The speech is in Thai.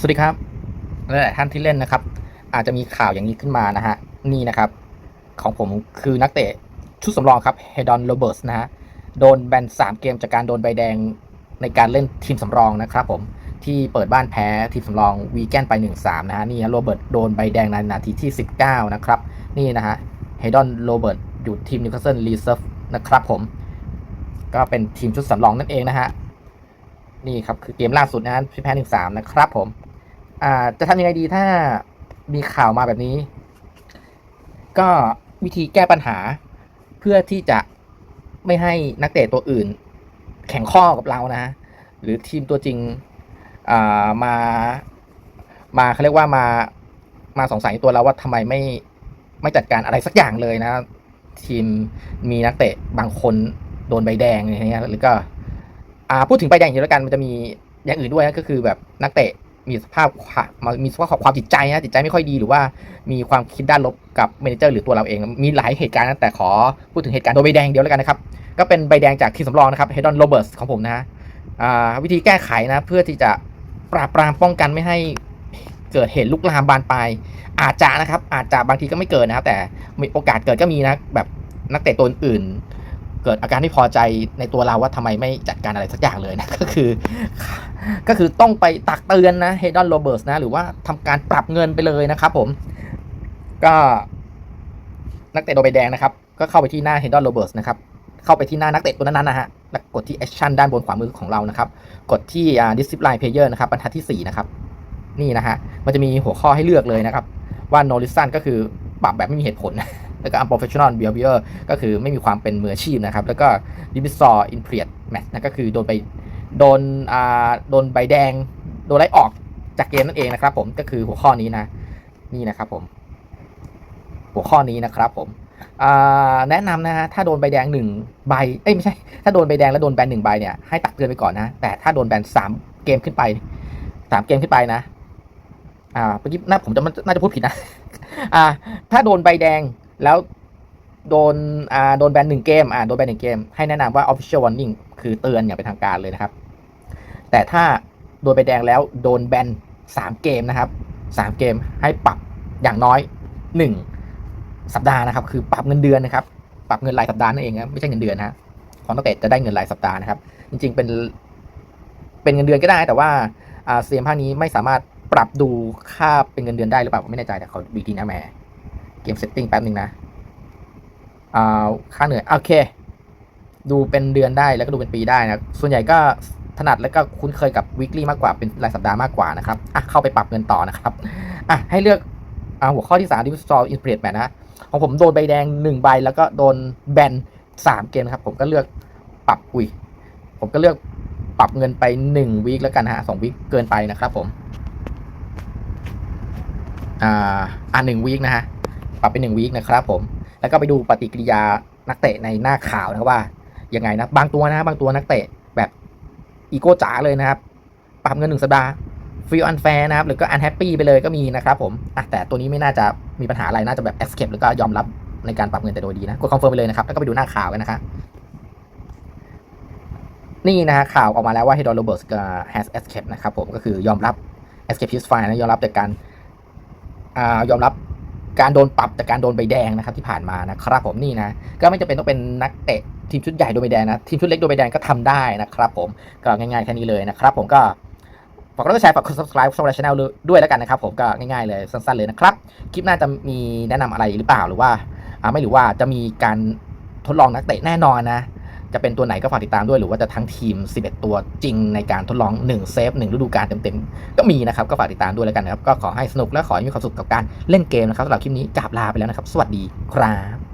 สวัสดีครับหลายท่านที่เล่นนะครับ อาจจะมีข่าวอย่างนี้ขึ้นมานะฮะนี่นะครับ ของผมคือนักเตะชุดสำรองครับเฮดอนโรเบิร์ตนะฮะโดนแบน3เกมจากการโดนใบแดงในการเล่นทีมสำรองนะครับผมที่เปิดบ้านแพ้ทีมสำรองวีแกนไป 1-3 นะฮะนี่โรเบิร์ตโดนใบแดงในนาทีที่ 19 นะครับ นี่นะฮะเฮดอนโรเบิร์ตอยู่ทีมนิวคาสเซิลรีเซิร์ฟนะครับผม ก็เป็นทีมชุดสำรองนั่นเองนะฮะนี่ครับคือเกมล่าสุดนะฮะที่แพ้หนึ่งสามนะครับผม อ่าจะทำยังไงดีถ้ามีข่าวมาแบบนี้ ก็วิธีแก้ปัญหา เพื่อที่จะไม่ให้นักเตะตัวอื่น แข่งข้อกับเรานะหรือทีมตัวจริงอ่ามามาเขาเรียกว่ามามาสงสัยตัวเราว่าทำไมไม่ไม่จัดการอะไรสักอย่างเลยนะ ทีมมีนักเตะบางคนโดนใบแดงอย่างเงี้ยหรือก็ อ่าพูดถึงใบแดงอย่างนี้แล้วกันมันจะมีอย่างอื่นด้วยนะก็คือแบบนักเตะ มีสภาพความีสภาพความจิตใจนะจิตใจไม่ค่อยดีหรือว่ามีความคิดด้านลบกับเมนเจอร์หรือตัวเราเอง มีหลายเหตุการณ์นะแต่ขอพูดถึงเหตุการณ์โดนใบแดงเดียวแล้วกันนะครับ ก็เป็นใบแดงจากทีมสำรองนะครับเฮดอนโรเบิร์ตของผมนะฮะวิธีแก้ไขนะเพื่อที่จะปราบปรามป้องกันไม่ให้เกิดเหตุลุกลามบานปลายอาจจะนะครับ อาจจะบางทีก็ไม่เกิดนะครับ แต่มีโอกาสเกิดก็มีนะแบบนักเตะตัวอื่น เกิดอาการที่พอใจในตัวเราว่าทำไมไม่จัดการอะไรสักอย่างเลยนะก็คือ ก็คือต้องไปตักเตือนนะเฮดอนโรเบิร์ตนะหรือว่าทำการปรับเงินไปเลยนะครับผม ก็นักเตะโดนใบแดงนะครับ ก็เข้าไปที่หน้าเฮดอนโรเบิร์ตนะครับเข้าไปที่หน้านักเตะตัวนั้นนะฮะแล้วกดที่แอคชั่นด้านบนขวามือของเรานะครับ กดที่อ่า discipline player นะครับบรรทัดที่4นะครับนี่นะฮะมันจะมีหัวข้อให้เลือกเลยนะครับ ว่า no reason ก็คือปรับแบบไม่มีเหตุผลแล้วก็ unprofessional behavior ก็คือไม่มีความเป็นมืออาชีพนะครับ แล้วก็ dismissal in p r e a t match นะก็คือโดนไป โดนอ่าโดนใบแดง โดนไล่ออกจากเกมนั่นเองนะครับ ผมก็คือหัวข้อนี้นะ นี่นะครับผม หัวข้อนี้นะครับผมอ่าแนะนำนะฮะถ้าโดนใบแดงหนึ่งใบเอ้ยไม่ใช่ ถ้าโดนใบแดงแล้วโดนแบนหนึ่งใบเนี่ยให้ตักเตือนไปก่อนนะ แต่ถ้าโดนแบนสามเกมขึ้นไปสามเกมขึ้นไปนะอ่าเมื่อกี้น่าผมจะน่าจะพูดผิดนะอ่าถ้าโดนใบแดงแล้ว โดนอ่าโดนแบนหนึ่งเกมอ่าโดนแบนหนึ่งเกม ให้แนะนำว่า official warning คือเตือนอย่างเป็นทางการเลยนะครับ แต่ถ้าโดนใบแดงแล้วโดนแบนสามเกมนะครับสามเกมให้ปรับอย่างน้อยหนึ่งสัปดาห์นะครับ คือปรับเงินเดือนนะครับ ปรับเงินรายสัปดาห์นั่นเองนะไม่ใช่เงินเดือนนะฮะของนักเตะจะได้เงินรายสัปดาห์นะครับ จริง ๆ เป็นเป็นเงินเดือนก็ได้แต่ว่าอ่าเซียมภาคนี้ไม่สามารถปรับดูค่าเป็นเงินเดือนได้หรือเปล่าไม่แน่ใจแต่เขาดูอีทีนะแหมเกมเซตติ้งแป๊บหนึ่งนะ ค่าเหนื่อยโอเค ดูเป็นเดือนได้แล้วก็ดูเป็นปีได้นะส่วนใหญ่ก็ถนัดแล้วก็คุ้นเคยกับ weekly มากกว่าเป็นรายสัปดาห์มากกว่านะครับอะเข้าไปปรับเงินต่อนะครับอะให้เลือกอ่าหัวข้อที่3 d i v i s o l i n s p i r a t e นะ ของผมโดนใบแดงหนึ่งใบ แล้วก็โดนแบนสามเกมครับ ผมก็เลือกปรับอุ้ยผมก็เลือกปรับเงินไปหนึ่งวีคแล้วกันฮะสองวีคเกินไปนะครับผม อ่าอ่าหนึ่งวีคนะฮะ ปรับเป็นหนึ่งวีคนะครับผม แล้วก็ไปดูปฏิกิริยานักเตะในหน้าข่าวนะว่ายังไงนะ บางตัวนะ บางตัวนักเตะแบบอีโก้จ๋าเลยนะครับ ปรับเงินหนึ่งสัปดาห์ฟีลอันแฟร์นะครับ หรือก็อันแฮปปี้ไปเลยก็มีนะครับผมอะแต่ตัวนี้ไม่น่าจะมีปัญหาอะไร น่าจะแบบ escape หรือก็ยอมรับในการปรับเงินแต่โดยดีนะ กดคอนเฟิร์มไปเลยนะครับ แล้วก็ไปดูหน้าข่าวกันนะครับนี่นะฮะข่าวออกมาแล้วว่า Hedon Roberts กับ has escape นะครับผมก็คือยอมรับ escape his fine นะยอมรับจากการอ่ายอมรับ การโดนปรับจากการโดนใบแดงนะครับที่ผ่านมานะครับผมนี่นะก็ไม่จำเป็นต้องเป็นนักเตะทีมชุดใหญ่โดนใบแดงนะทีมชุดเล็กโดนใบแดงก็ทำได้นะครับผมก็ง่ายๆแค่นี้เลยนะครับผมก็ฝากกดไลค์กดแชร์ฝากกด subscribe ช่องเราช anel ด้วยแล้วกันนะครับผมก็ง่ายๆเลยสั้นๆเลยนะครับ คลิปหน้าจะมีแนะนำอะไรหรือเปล่าหรือว่าไม่หรือว่าจะมีการทดลองนักเตะแน่นอนนะ จะเป็นตัวไหนก็ฝากติดตามด้วยหรือว่าจะทั้งทีม 11 ตัวจริงในการทดลอง 1 เซฟ 1 ฤดูกาลเต็มๆ ก็มีนะครับ ก็ฝากติดตามด้วยแล้วกันนะครับ ก็ขอให้สนุกและขอให้มีความสุขกับการเล่นเกมนะครับสำหรับคลิปนี้กราบลาไปแล้วนะครับ สวัสดีครับ